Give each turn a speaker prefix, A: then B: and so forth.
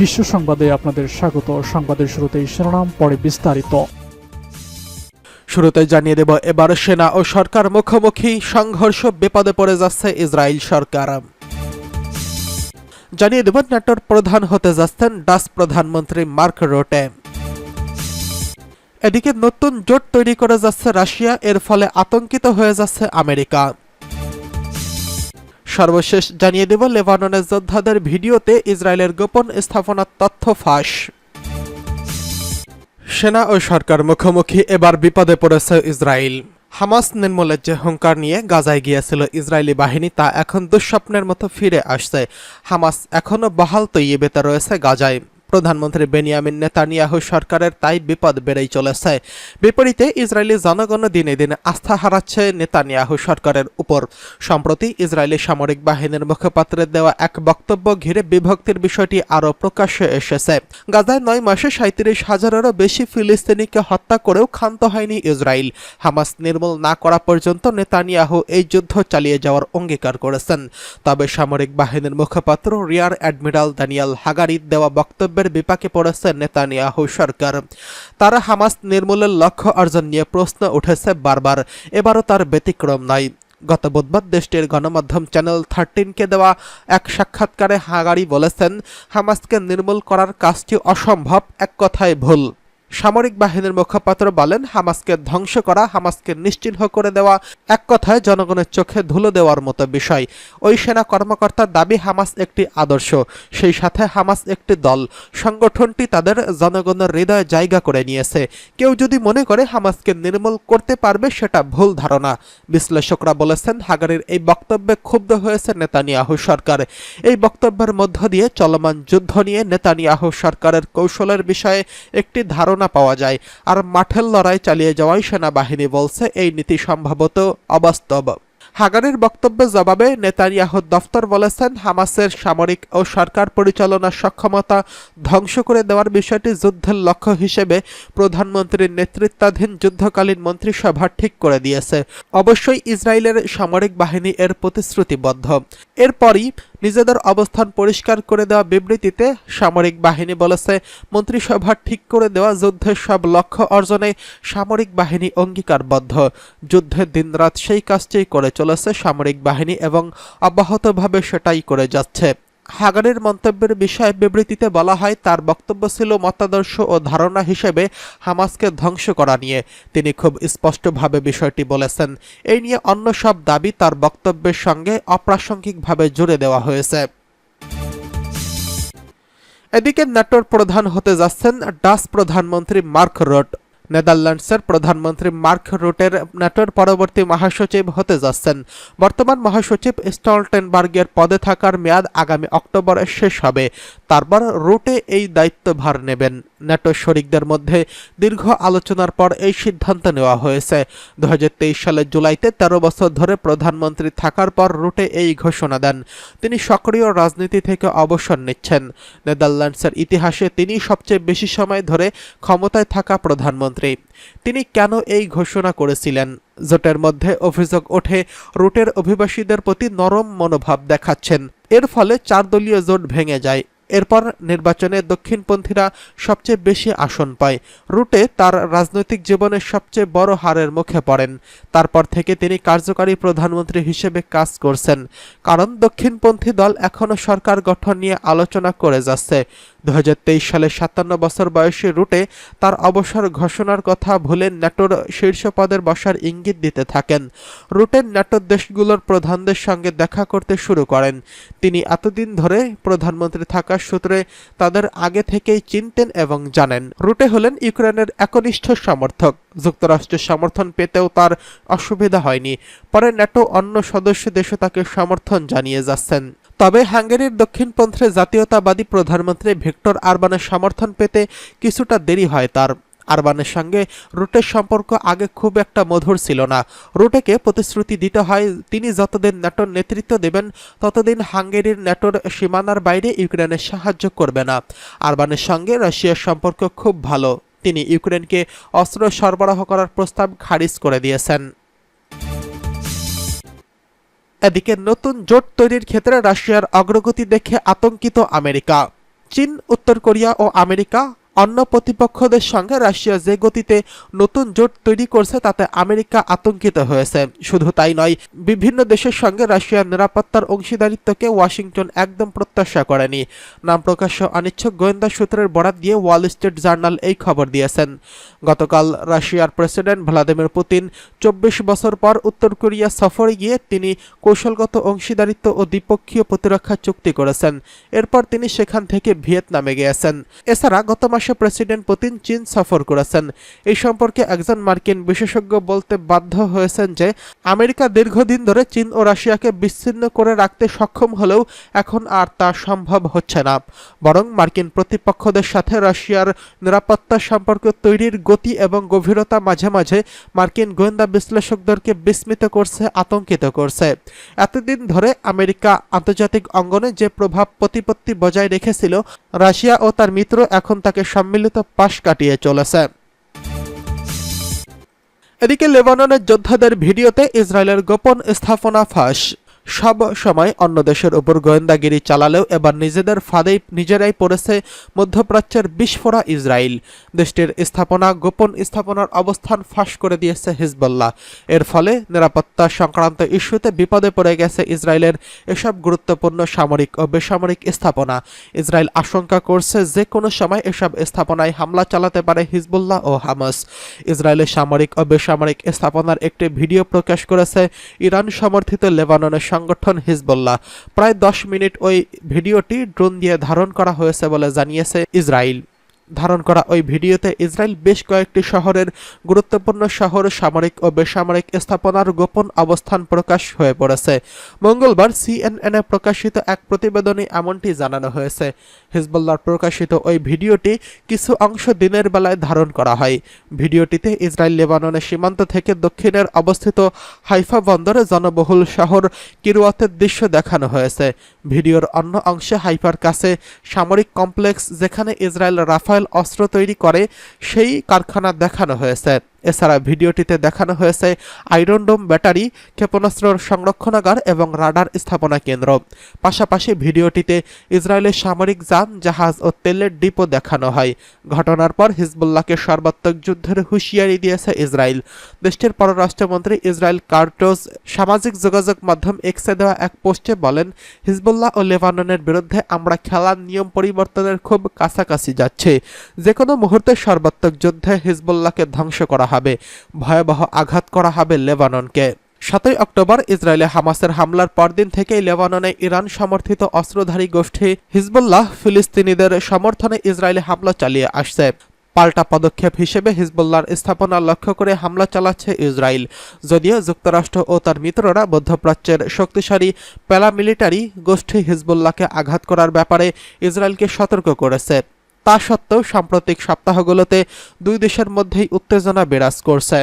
A: বিশ্ব সংবাদে আপনাদের স্বাগত সংবাদের শুরুতে শিরোনাম পরে বিস্তারিত
B: শুরুতে জানিয়ে দেব এবার সেনা ও সরকার মুখোমুখি সংঘর্ষ বিপদে পড়ে যাচ্ছে ইসরায়েল সরকার জানিয়ে দেব ন্যাটোর প্রধান হতে যাচ্ছেন ডাস প্রধানমন্ত্রী মার্ক রোটে এদিকে নতুন জোট তৈরি করে যাচ্ছে রাশিয়া এর ফলে আতঙ্কিত হয়ে যাচ্ছে আমেরিকা সর্বশেষ জানিয়ে দেব লেবাননের যোদ্ধাদের ভিডিওতে ইসরায়েলের গোপন স্থাপনার তথ্য ফাঁস
C: সেনা ও সরকার মুখোমুখি এবার বিপদে পড়েছে ইসরায়েল হামাস নির্মূলের যে হুঙ্কার নিয়ে গাজায় গিয়েছিল ইসরায়েলি বাহিনী তা এখন দুঃস্বপ্নের মতো ফিরে আসছে হামাস এখনও বহাল বেতা রয়েছে গাজায় প্রধানমন্ত্রী বেনিয়ামিন নেতানিয়াহু সরকারের তাই বিপদ বেড়েই চলেছে বিপরীতে ইসরায়েলি জনগণ দিনে দিনে আস্থা হারাচ্ছে নেতানিয়াহু সরকারের উপর সম্প্রতি ইসরায়েলি সামরিক বাহিনীর মুখপাত্রের দেওয়া এক বক্তব্য ঘিরে বিভক্তির বিষয়টি আরও প্রকাশ্যে এসেছে গাজায় নয় মাসে সাঁত্রিশ হাজারেরও বেশি ফিলিস্তিনিকে হত্যা করেও ক্ষান্ত হয়নি ইসরায়েল হামাস নির্মূল না করা পর্যন্ত নেতানিয়াহু এই যুদ্ধ চালিয়ে যাওয়ার অঙ্গীকার করেছেন তবে সামরিক বাহিনীর মুখপাত্র রিয়ার অ্যাডমিরাল দানিয়াল হাগারি দেওয়া বক্তব্য বাস্তবের বিপাকে পড়েছে নেতানিয়াহু সরকার তার হামাস নির্মূলের লক্ষ্য অর্জন নিয়ে প্রশ্ন উঠেছে বারবার এবারও তার ব্যতিক্রম নাই গত বুধবার দেশটির গণমাধ্যম চ্যানেল থার্টিনকে দেওয়া এক সাক্ষাৎকারে হাগারি বলেছেন হামাসকে নির্মূল করার কাজটি অসম্ভব এক কথায় ভুল সামরিক বাহিনীর মুখপাত্র বলেন হামাসকে ধ্বংস করা হামাসকে নিশ্চিহ্ন করে দেওয়া এক কথায় জনগণের চোখে ধুলো দেওয়ার মতো বিষয় ওই সেনা কর্মকর্তার দাবি হামাস একটি আদর্শ সেই সাথে হামাস একটি দল সংগঠনটি তাদের জনগণের হৃদয়ে জায়গা করে নিয়েছে কেউ যদি মনে করে হামাসকে নির্মূল করতে পারবে সেটা ভুল ধারণা বিশ্লেষকরা বলেছেন হাগারির এই বক্তব্যে ক্ষুব্ধ হয়েছে নেতানিয়াহু সরকার এই বক্তব্যের মধ্য দিয়ে চলমান যুদ্ধ নিয়ে নেতানিয়াহু সরকারের কৌশলের বিষয়ে একটি ধারণা প্রেরণা পাওয়া যায় আর মাঠের লড়াই চালিয়ে যাওয়াই সেনাবাহিনী বলছে এই নীতি সম্ভবত অবাস্তব হাগারের বক্তব্যের জবাবে নেতানিয়াহুর দফতর বলেছেন হামাসের সামরিক ও সরকার পরিচালনার সক্ষমতা ধ্বংস করে দেওয়ার বিষয়টি যুদ্ধের লক্ষ্য হিসেবে প্রধানমন্ত্রীর নেতৃত্বাধীন যুদ্ধকালীন মন্ত্রিসভা ঠিক করে দিয়েছে অবশ্যই ইসরায়েলের সামরিক বাহিনী এর প্রতিশ্রুতিবদ্ধ এরপরই নিজেদের অবস্থান পরিষ্কার করে দেওয়া বিবৃতিতে সামরিক বাহিনী বলেছে মন্ত্রিসভা ঠিক করে দেওয়া যুদ্ধের সব লক্ষ্য অর্জনে সামরিক বাহিনী অঙ্গীকারবদ্ধ যুদ্ধের দিনরাত সেই কাজটি করে চলেছে সামরিক বাহিনী এবং অব্যাহতভাবে সেটাই করে যাচ্ছে হাগানের মন্তব্যের বিষয়ে বিবৃতিতে বলা হয় তার বক্তব্য ছিল মতাদর্শ ও ধারণা হিসেবে হামাসকে ধ্বংস করা নিয়ে তিনি খুব স্পষ্টভাবে বিষয়টি বলেছেন এই নিয়ে অন্য সব দাবি তার বক্তব্যের সঙ্গে অপ্রাসঙ্গিকভাবে জুড়ে দেওয়া হয়েছে
D: এদিকে ন্যাটোর প্রধান হতে যাচ্ছেন ডাস প্রধানমন্ত্রী মার্ক রোট নেদারল্যান্ডসের প্রধানমন্ত্রী মার্ক রুটের ন্যাটোর পরবর্তী মহাসচিব হতে যাচ্ছেন বর্তমান মহাসচিব স্টলটেনবার্গের পদে থাকার মেয়াদ আগামী অক্টোবর শেষ হবে তারপর রুটে এই দায়িত্বভার নেবেন ন্যাটো শরিকদের মধ্যে দীর্ঘ আলোচনার পর এই সিদ্ধান্ত নেওয়া হয়েছে দু সালের জুলাইতে তেরো বছর ধরে প্রধানমন্ত্রী থাকার পর রুটে এই ঘোষণা দেন তিনি সক্রিয় রাজনীতি থেকে অবসর নিচ্ছেন নেদারল্যান্ডসের ইতিহাসে তিনি সবচেয়ে বেশি সময় ধরে ক্ষমতায় থাকা প্রধানমন্ত্রী মন্ত্রী তিনি কেন এই ঘোষণা করেছিলেন জোটের মধ্যে অভিযোগ ওঠে রুটের অভিবাসীদের প্রতি নরম মনোভাব দেখাচ্ছেন এর ফলে চারদলীয় জোট ভেঙে যায় এরপর নির্বাচনে দক্ষিণপন্থীরা সবচেয়ে বেশি আসন পায় রুটে তার রাজনৈতিক জীবনের সবচেয়ে বড় হারের মুখে পড়েন তারপর থেকে তিনি কার্যকারী প্রধানমন্ত্রী হিসেবে কাজ করছেন কারণ দক্ষিণপন্থী দল এখনও সরকার গঠন নিয়ে আলোচনা করে যাচ্ছে দু সালে সাতান্ন বছর বয়সী রুটে তার অবসর ঘোষণার কথা ভুলে ন্যাটোর শীর্ষ পদের বসার ইঙ্গিত দিতে থাকেন রুটের ন্যাটোর দেশগুলোর প্রধানদের সঙ্গে দেখা করতে শুরু করেন তিনি এতদিন ধরে প্রধানমন্ত্রী থাকা প্রকাশ সূত্রে তাদের আগে থেকেই চিনতেন এবং জানেন রুটে হলেন ইউক্রেনের একনিষ্ঠ সমর্থক যুক্তরাষ্ট্রের সমর্থন পেতেও তার অসুবিধা হয়নি পরে ন্যাটো অন্য সদস্য দেশে তাকে সমর্থন জানিয়ে যাচ্ছেন তবে হাঙ্গেরির দক্ষিণপন্থে জাতীয়তাবাদী প্রধানমন্ত্রী ভিক্টর আরবানের সমর্থন পেতে কিছুটা দেরি হয় তার আরবানের সঙ্গে রুটের সম্পর্ক আগে খুব একটা মধুর ছিল না রুটেকে প্রতিশ্রুতি দিতে হয় তিনি যতদিন ন্যাটোর নেতৃত্ব দেবেন ততদিন হাঙ্গেরির ন্যাটোর সীমানার বাইরে ইউক্রেনের সাহায্য করবে না আরবানের সঙ্গে রাশিয়ার সম্পর্ক খুব ভালো তিনি ইউক্রেনকে অস্ত্র সরবরাহ করার প্রস্তাব খারিজ করে দিয়েছেন
E: এদিকে নতুন জোট তৈরির ক্ষেত্রে রাশিয়ার অগ্রগতি দেখে আতঙ্কিত আমেরিকা চীন উত্তর কোরিয়া ও আমেরিকা অন্য প্রতিপক্ষদের সঙ্গে রাশিয়া যে গতিতে নতুন জোট তৈরি করছে তাতে আমেরিকা আতঙ্কিত হয়েছে শুধু তাই নয় বিভিন্ন দেশের সঙ্গে রাশিয়ার নিরাপত্তার অংশীদারিত্বকে ওয়াশিংটন একদম প্রত্যাশা করেনি নাম প্রকাশ্য অনিচ্ছক গোয়েন্দা সূত্রের বরাত দিয়ে ওয়াল স্ট্রিট জার্নাল এই খবর দিয়েছেন গতকাল রাশিয়ার প্রেসিডেন্ট ভ্লাদিমির পুতিন চব্বিশ বছর পর উত্তর কোরিয়া সফরে গিয়ে তিনি কৌশলগত অংশীদারিত্ব ও দ্বিপক্ষীয় প্রতিরক্ষা চুক্তি করেছেন এরপর তিনি সেখান থেকে ভিয়েতনামে গিয়েছেন এছাড়া গত মাসে রাশিয়া প্রেসিডেন্ট পুতিন চীন সফর করেছেন এই সম্পর্কে একজন মার্কিন বিশেষজ্ঞ বলতে বাধ্য হয়েছেন যে আমেরিকা দীর্ঘদিন ধরে চীন ও রাশিয়াকে বিচ্ছিন্ন করে রাখতে সক্ষম হলেও এখন আর তা সম্ভব হচ্ছে না বরং মার্কিন প্রতিপক্ষদের সাথে রাশিয়ার নিরাপত্তা সম্পর্ক তৈরির গতি এবং গভীরতা মাঝে মাঝে মার্কিন গোয়েন্দা বিশ্লেষকদেরকে বিস্মিত করছে আতঙ্কিত করছে এতদিন ধরে আমেরিকা আন্তর্জাতিক অঙ্গনে যে প্রভাব প্রতিপত্তি বজায় রেখেছিল রাশিয়া ও তার মিত্র এখন তাকে সম্মিলিত পাশ কাটিয়ে চলেছে
F: এদিকে লেবাননের যোদ্ধাদের ভিডিওতে ইসরায়েলের গোপন স্থাপনা ফাঁস সব সময় অন্য দেশের উপর গোয়েন্দাগিরি চালালেও এবার নিজেদের ফাঁদেই নিজেরাই পড়েছে মধ্যপ্রাচ্যের বিস্ফোরা ইসরায়েল দেশটির স্থাপনা গোপন স্থাপনার অবস্থান ফাঁস করে দিয়েছে হিজবল্লাহ এর ফলে নিরাপত্তা সংক্রান্ত ইস্যুতে বিপদে পড়ে গেছে ইসরায়েলের এসব গুরুত্বপূর্ণ সামরিক ও বেসামরিক স্থাপনা ইসরায়েল আশঙ্কা করছে যে কোনো সময় এসব স্থাপনায় হামলা চালাতে পারে হিজবুল্লাহ ও হামাস ইসরায়েলের সামরিক ও বেসামরিক স্থাপনার একটি ভিডিও প্রকাশ করেছে ইরান সমর্থিত লেবাননের সংগঠন হিজবুল্লাহ প্রায় দশ মিনিট ওই ভিডিওটি ড্রোন দিয়ে ধারণ করা হয়েছে বলে জানিয়েছে ইসরায়েল ধারণ করা ওই ভিডিওতে ইসরায়েল বেশ কয়েকটি শহরের গুরুত্বপূর্ণ শহর সামরিক ও বেসামরিক স্থাপনার গোপন অবস্থান প্রকাশ হয়ে পড়েছে মঙ্গলবার সিএনএনে প্রকাশিত এক প্রতিবেদনে এমনটি জানানো হয়েছে হিজবুল্লার প্রকাশিত ওই ভিডিওটি কিছু অংশ দিনের বেলায় ধারণ করা হয় ভিডিওটিতে ইসরায়েল লেবাননের সীমান্ত থেকে দক্ষিণের অবস্থিত হাইফা বন্দরে জনবহুল শহর কিরুয়াতের দৃশ্য দেখানো হয়েছে ভিডিওর অন্য অংশে হাইফার কাছে সামরিক কমপ্লেক্স যেখানে ইসরায়েল রাফায়েল মিসাইল অস্ত্র তৈরি করে সেই কারখানা দেখানো হয়েছে এছাড়া ভিডিওটিতে দেখানো হয়েছে আইরনডোম ব্যাটারি ক্ষেপণাস্ত্রর সংরক্ষণাগার এবং রাডার স্থাপনা কেন্দ্র পাশাপাশি ভিডিওটিতে ইসরায়েলের সামরিক যান জাহাজ ও তেলের ডিপো দেখানো হয় ঘটনার পর হিজবুল্লাহকে সর্বাত্মক যুদ্ধের হুঁশিয়ারি দিয়েছে ইসরায়েল দেশটির পররাষ্ট্রমন্ত্রী ইসরায়েল কার্টোস সামাজিক যোগাযোগ মাধ্যম এক্সে দেওয়া এক পোস্টে বলেন হিজবুল্লাহ ও লেবাননের বিরুদ্ধে আমরা খেলার নিয়ম পরিবর্তনের খুব কাছাকাছি যাচ্ছে যে কোনো মুহূর্তে সর্বাত্মক যুদ্ধে হিজবুল্লাহকে ধ্বংস করা হবে ভয়াবহ আঘাত করা হবে লেবাননকে সাতই অক্টোবর ইসরায়েলে হামাসের হামলার পরদিন থেকেই লেবাননে ইরান সমর্থিত অস্ত্রধারী গোষ্ঠী হিজবুল্লাহ ফিলিস্তিনিদের সমর্থনে ইসরায়েলে হামলা চালিয়ে আসছে পাল্টা পদক্ষেপ হিসেবে হিজবুল্লার স্থাপনা লক্ষ্য করে হামলা চালাচ্ছে ইসরায়েল যদিও যুক্তরাষ্ট্র ও তার মিত্ররা মধ্যপ্রাচ্যের শক্তিশালী প্যারামিলিটারি গোষ্ঠী হিজবুল্লাহকে আঘাত করার ব্যাপারে ইসরায়েলকে সতর্ক করেছে তা সত্ত্বেও সাম্প্রতিক সপ্তাহগুলোতে দুই দেশের মধ্যেই উত্তেজনা বিরাজ করছে